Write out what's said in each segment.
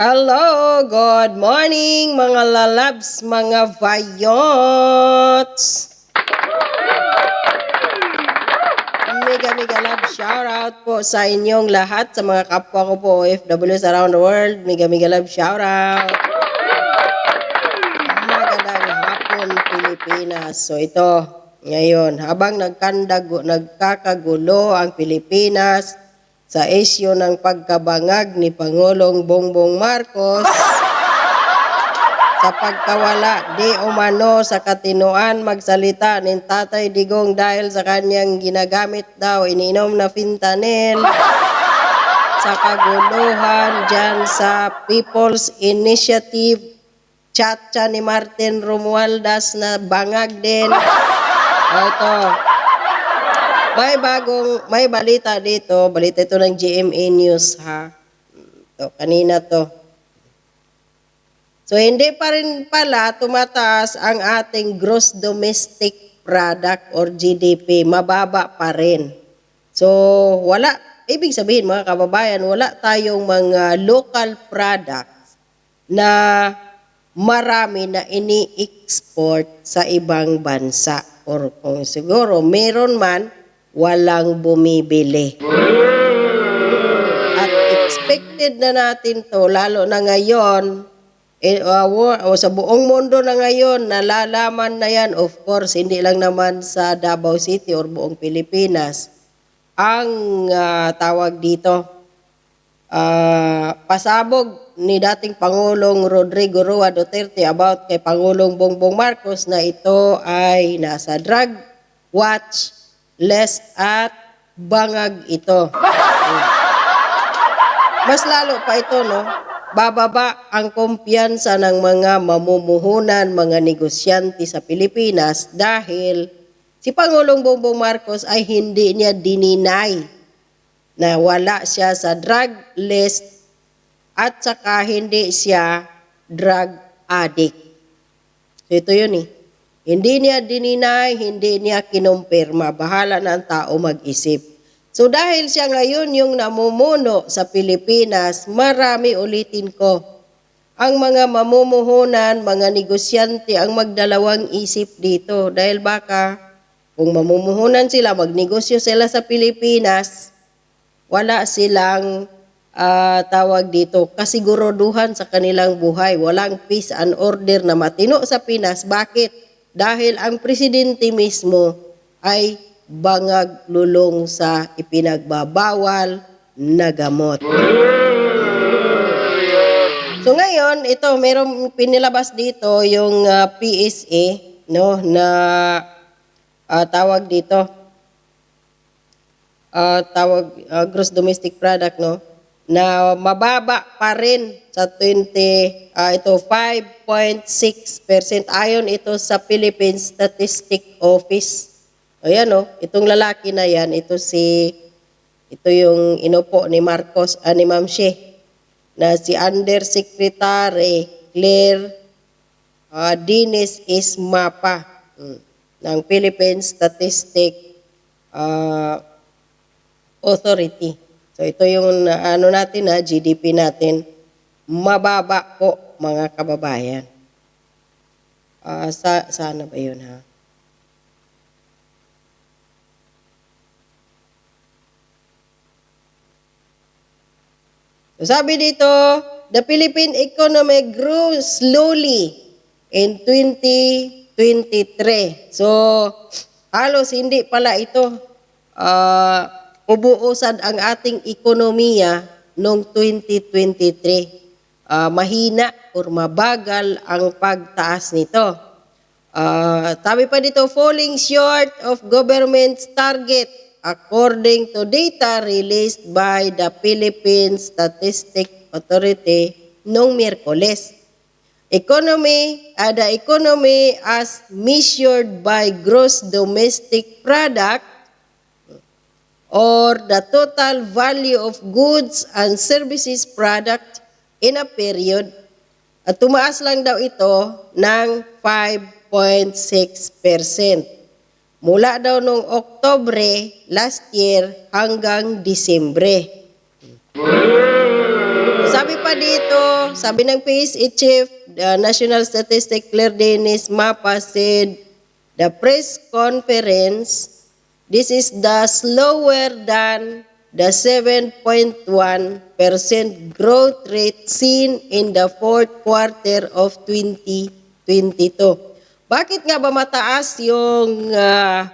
Hello, good morning mga lalabs, mga vayots. Mega mega love shout out po sa inyong lahat sa mga kapwa ko po OFWs around the world. Mega mega love shout out. Magandang hapon Pilipinas. So ito, ngayon, habang nagkandago, nagkakagulo ang Pilipinas sa isyu ng pagkabangag ni Pangulong Bongbong Marcos sa pagkawala di umano sa katinuan magsalita ni Tatay Digong dahil sa kanyang ginagamit daw ininom na fentanyl sa kaguluhan dyan sa People's Initiative chatcha ni Martin Romualdez na bangag din. Ito. May bagong, may balita dito. Balita ito ng GMA News, ha? Ito, kanina to. So, hindi pa rin pala tumataas ang ating gross domestic product or GDP. Mababa pa rin. So, wala, ibig sabihin mga kababayan, wala tayong mga local products na marami na ini-export sa ibang bansa. Or kung siguro meron man, walang bumibili. At expected na natin to, lalo na ngayon, eh, uh, o sa buong mundo na ngayon, nalalaman na yan, of course, hindi lang naman sa Davao City or buong Pilipinas, ang ah, tawag dito, ah, pasabog ni dating Pangulong Rodrigo Roa Duterte about kay Pangulong Bongbong Marcos na ito ay nasa drug watch list at bangag ito. Mas lalo pa ito, no? Bababa ang kumpiyansa ng mga mamumuhunan, mga negosyante sa Pilipinas dahil si Pangulong Bongbong Marcos ay hindi niya dininay na wala siya sa drug list at saka hindi siya drug addict. So ito yun eh. Hindi niya dininay, hindi niya kinumpirma. Bahala na ang tao mag-isip. So dahil siya ngayon yung namumuno sa Pilipinas, marami ulitin ko. Ang mga mamumuhunan, mga negosyante ang magdalawang isip dito. Dahil baka kung mamumuhunan sila, magnegosyo sila sa Pilipinas, wala silang ah, tawag dito, kasiguruduhan sa kanilang buhay. Walang peace and order na matino sa Pinas. Bakit? Dahil ang presidente mismo ay bangag lulong sa ipinagbabawal na gamot. So ngayon, ito merong pinilabas dito yung ah, PSA no na ah, tawag dito ah, tawag ah, gross domestic product no na mababa pa rin sa 20 ah, ito 5.6% ayon ito sa Philippine Statistic Office. Ayan no, itong lalaki na yan, ito si ito yung inupo ni Marcos ah, ni Ma'am Shea na si Undersecretary Claire uh, Dines Ismapa mm, ng Philippine Statistic ah, Authority. So ito yung ano natin na GDP natin mababa po mga kababayan. Ah, sa sana ba 'yun ha? So sabi dito, the Philippine economy grew slowly in 2023. So halos hindi pala ito ah, ubuusad ang ating ekonomiya noong 2023. Ah, mahina or mabagal ang pagtaas nito. Ah, sabi pa dito, falling short of government's target according to data released by the Philippine Statistic Authority noong Miyerkules. Economy, uh, the economy as measured by gross domestic product or the total value of goods and services product in a period at tumaas lang daw ito ng 5.6%. Mula daw nung Oktobre last year hanggang Disembre. sabi pa dito, sabi ng PSA Chief, the National Statistic Claire Dennis Mapa said, the press conference, this is the slower than the 7.1% growth rate seen in the fourth quarter of 2022. Bakit nga ba mataas yung ah,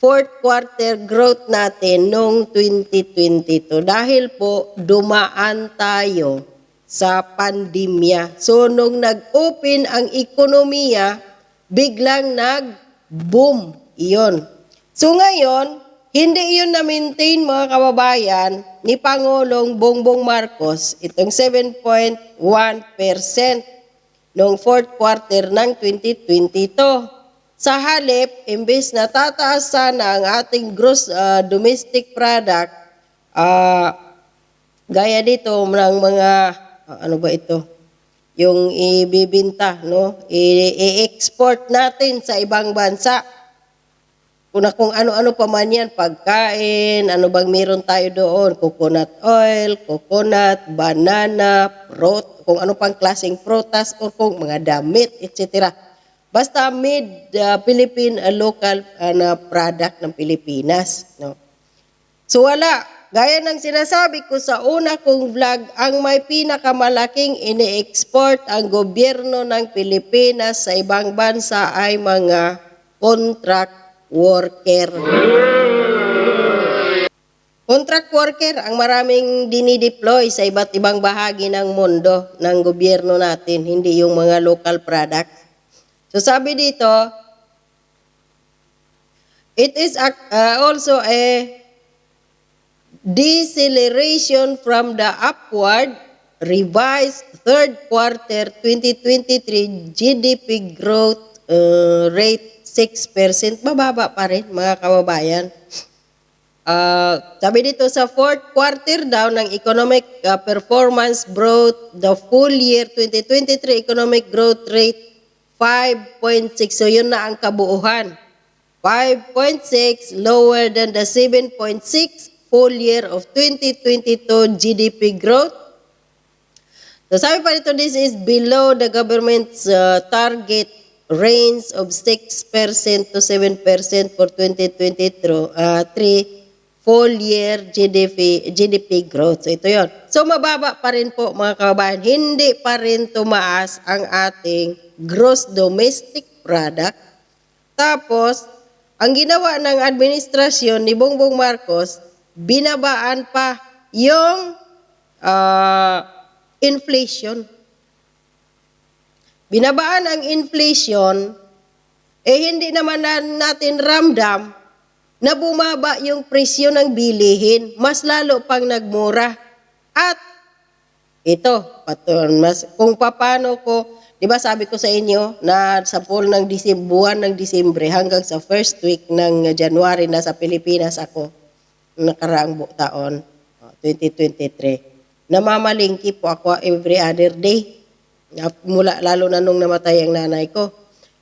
fourth quarter growth natin noong 2022? Dahil po dumaan tayo sa pandemya. So nung nag-open ang ekonomiya, biglang nag-boom. Iyon. So ngayon, hindi yun na-maintain mga kababayan ni Pangulong Bongbong Marcos, itong 7.1% noong fourth quarter ng 2022. Sa halip, imbes na tataas sana ang ating gross ah, domestic product, ah, gaya dito ng mga, ah, ano ba ito? Yung ibibinta, no? I-export natin sa ibang bansa. Kung, kung ano-ano pa man yan, pagkain, ano bang meron tayo doon, coconut oil, coconut, banana, fruit, kung ano pang klaseng prutas, o kung mga damit, etc. Basta made uh, Philippine uh, local uh, product ng Pilipinas. No? So wala. Gaya ng sinasabi ko sa una kong vlog, ang may pinakamalaking ini-export ang gobyerno ng Pilipinas sa ibang bansa ay mga contract worker. Contract worker ang maraming dinideploy sa iba't ibang bahagi ng mundo ng gobyerno natin, hindi yung mga local product. So sabi dito, it is uh, also a deceleration from the upward revised third quarter 2023 GDP growth uh, rate 6%. Mababa pa rin mga kababayan. Uh, sabi dito sa fourth quarter daw ng economic uh, performance brought the full year 2023 economic growth rate 5.6. So yun na ang kabuuhan. 5.6 lower than the 7.6 full year of 2022 GDP growth. So sabi pa dito, this is below the government's uh, target range of 6% to 7% for 2023 uh, three full year GDP, GDP growth. So ito yon. So mababa pa rin po mga kababayan. Hindi pa rin tumaas ang ating gross domestic product. Tapos, ang ginawa ng administrasyon ni Bongbong Marcos, binabaan pa yung ah, inflation. Binabaan ang inflation, eh hindi naman na natin ramdam na bumaba yung presyo ng bilihin, mas lalo pang nagmura. At ito, paton, mas, kung paano ko, di ba sabi ko sa inyo na sa pool ng Disim, buwan ng Disimbre hanggang sa first week ng January na sa Pilipinas ako, nakaraang taon, oh, 2023, namamalingki po ako every other day. Mula, lalo na nung namatay ang nanay ko.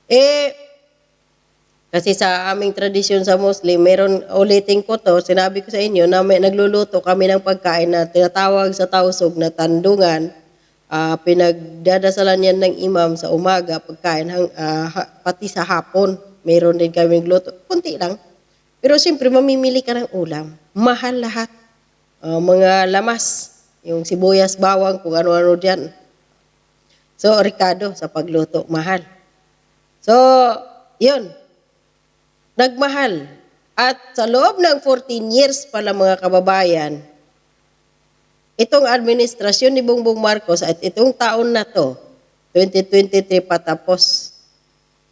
Eh, kasi sa aming tradisyon sa Muslim, meron ulitin ko to, sinabi ko sa inyo na may nagluluto kami ng pagkain na tinatawag sa tausog na tandungan. Ah, pinagdadasalan yan ng imam sa umaga, pagkain hang, ha- pati sa hapon. Meron din kami luto. Kunti lang. Pero siyempre, mamimili ka ng ulam. Mahal lahat. Ah, mga lamas, yung sibuyas, bawang, kung ano-ano dyan. So, Ricardo, sa pagluto, mahal. So, yun nagmahal. At sa loob ng 14 years pala mga kababayan, itong administrasyon ni Bongbong Marcos at itong taon na to, 2023 patapos,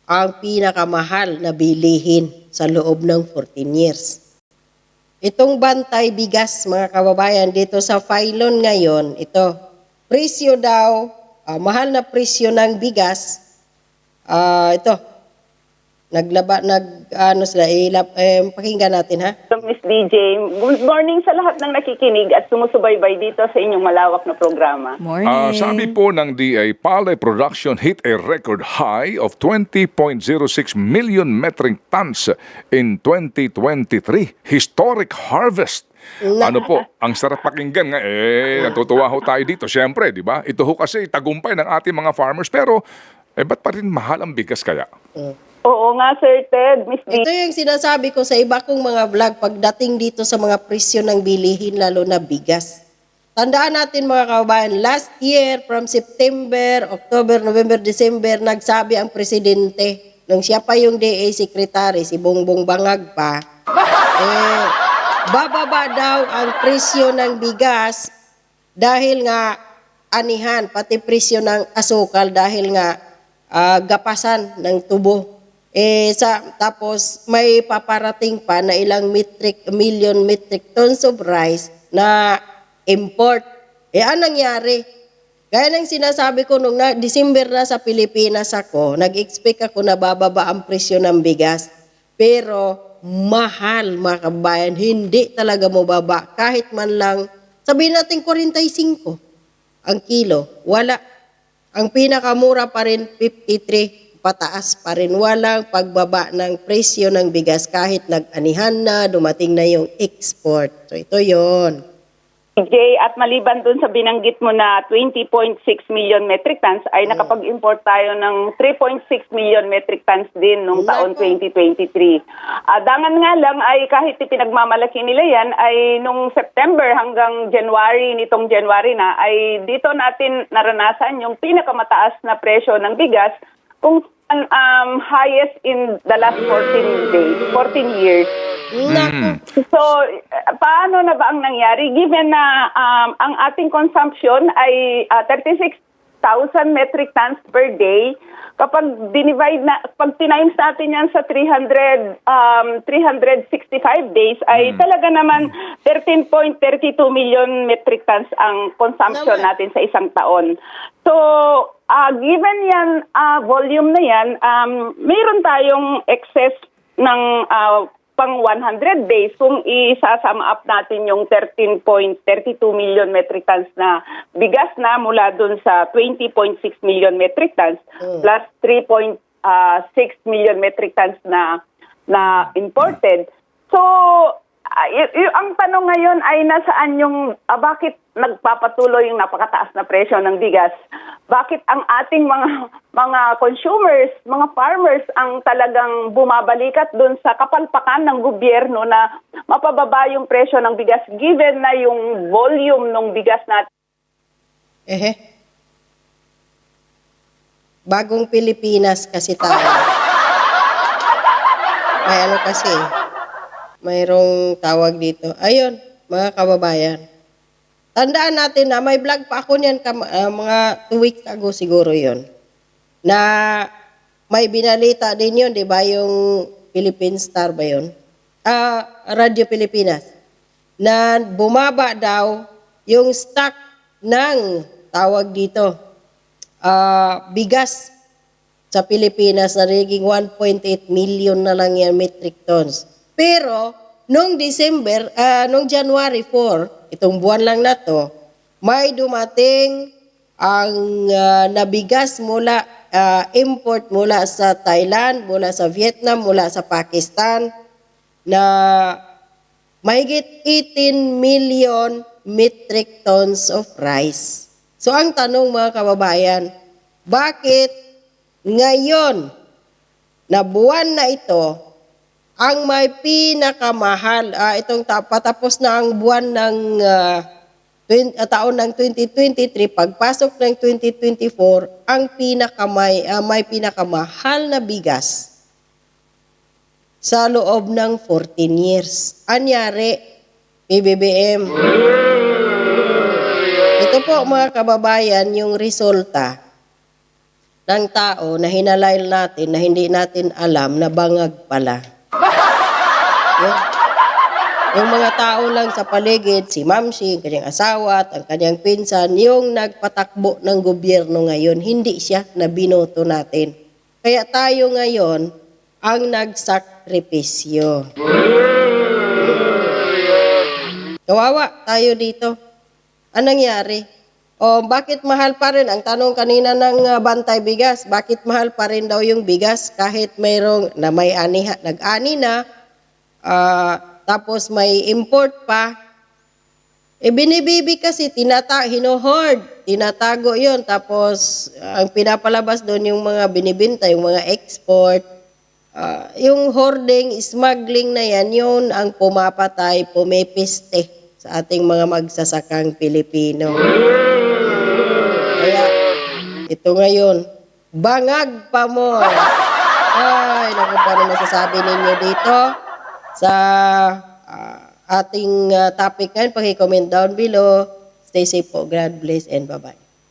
ang pinakamahal na bilihin sa loob ng 14 years. Itong bantay bigas mga kababayan dito sa Filon ngayon, ito, presyo daw, ah, mahal na presyo ng bigas, ah, ito, naglaba, nag, ano sila, ilap, eh, pakinggan natin ha. Miss DJ, good morning sa lahat ng nakikinig at sumusubaybay dito sa inyong malawak na programa. Morning. Ah, sabi po ng DA, palay production hit a record high of 20.06 million metric tons in 2023. Historic harvest ano po, ang sarap pakinggan nga, eh, natutuwa ho tayo dito. Siyempre, di ba? Ito ho kasi tagumpay ng ating mga farmers. Pero, eh, ba't pa rin mahal ang bigas kaya? Oo nga, Sir Ted, Miss D. Ito yung sinasabi ko sa iba kong mga vlog pagdating dito sa mga presyo ng bilihin, lalo na bigas. Tandaan natin mga kababayan, last year from September, October, November, December, nagsabi ang presidente, nung siya pa yung DA secretary, si Bongbong Bangag pa, eh, bababa daw ang presyo ng bigas dahil nga anihan, pati presyo ng asukal dahil nga ah, gapasan ng tubo. Eh, sa, tapos may paparating pa na ilang metric, million metric tons of rice na import. Eh, anong nangyari? Gaya ng sinasabi ko nung na, December na sa Pilipinas ako, nag-expect ako na bababa ang presyo ng bigas. Pero mahal mga kabayan, hindi talaga mo baba. Kahit man lang, sabihin natin 45 ang kilo. Wala. Ang pinakamura pa rin 53, pataas pa rin. Walang pagbaba ng presyo ng bigas kahit nag-anihan na, dumating na yung export. So ito yon. Jay, at maliban dun sa binanggit mo na 20.6 million metric tons, ay nakapag-import tayo ng 3.6 million metric tons din nung taon 2023. Ah, dangan nga lang ay kahit ipinagmamalaki nila yan, ay nung September hanggang January, nitong January na, ay dito natin naranasan yung pinakamataas na presyo ng bigas kung um, highest in the last 14 days, 14 years. Naku. So, uh, paano na ba ang nangyari? Given na um, ang ating consumption ay uh, 36,000 metric tons per day, kapag dinivide na, pag tinimes natin yan sa 300, um, 365 days, ay talaga naman 13.32 million metric tons ang consumption Naman. natin sa isang taon. So, uh, given yan, uh, volume na yan, um, mayroon tayong excess ng uh, pang 100 days kung isasama up natin yung 13.32 million metric tons na bigas na mula dun sa 20.6 million metric tons plus 3.6 million metric tons na na imported. So, ah, y- y- ang tanong ngayon ay nasaan yung ah, bakit nagpapatuloy yung napakataas na presyo ng bigas? Bakit ang ating mga mga consumers, mga farmers ang talagang bumabalikat doon sa kapalpakan ng gobyerno na mapababa yung presyo ng bigas given na yung volume ng bigas natin Ehe. Bagong Pilipinas kasi tayo. May ano kasi, mayroong tawag dito. Ayun, mga kababayan. Tandaan natin na may vlog pa ako niyan ah, mga two weeks ago siguro yon na may binalita din yun, di ba? Yung Philippine Star ba yun? Ah, Radio Pilipinas. Na bumaba daw yung stock ng tawag dito, ah, bigas sa Pilipinas na naging 1.8 million na lang yan metric tons. Pero, nung December, ah, nung January 4, itong buwan lang na to, may dumating ang ah, nabigas mula, ah, import mula sa Thailand, mula sa Vietnam, mula sa Pakistan, na mahigit 18 million metric tons of rice. So ang tanong mga kababayan, bakit ngayon na buwan na ito ang may pinakamahal, ah, itong ta- patapos na ang buwan ng ah, twen- ah, taon ng 2023, pagpasok ng 2024, ang pinakamay, ah, may pinakamahal na bigas sa loob ng 14 years. Anyari, PBBM. Ito po mga kababayan, yung resulta ng tao na hinalay natin na hindi natin alam na bangag pala. Yun. Yung mga tao lang sa paligid, si Mamsi, ang kanyang asawa at ang kanyang pinsan, yung nagpatakbo ng gobyerno ngayon, hindi siya na binoto natin. Kaya tayo ngayon ang nagsakripisyo. Kawawa tayo dito. Anong nangyari? O bakit mahal pa rin? Ang tanong kanina ng uh, Bantay Bigas, bakit mahal pa rin daw yung bigas kahit mayroong na may ani, nag-ani na, ah, tapos may import pa, Eh, binibibi kasi, tinata, hinohord, tinatago yon Tapos, ang pinapalabas doon yung mga binibinta, yung mga export. Ah, yung hoarding, smuggling na yan, yun ang pumapatay, pumipiste sa ating mga magsasakang Pilipino. Kaya, ito ngayon, bangag pa mo. Ay, naku, paano masasabi ninyo dito sa ah, ating ah, topic ngayon. Paki-comment down below. Stay safe po. God bless and bye-bye.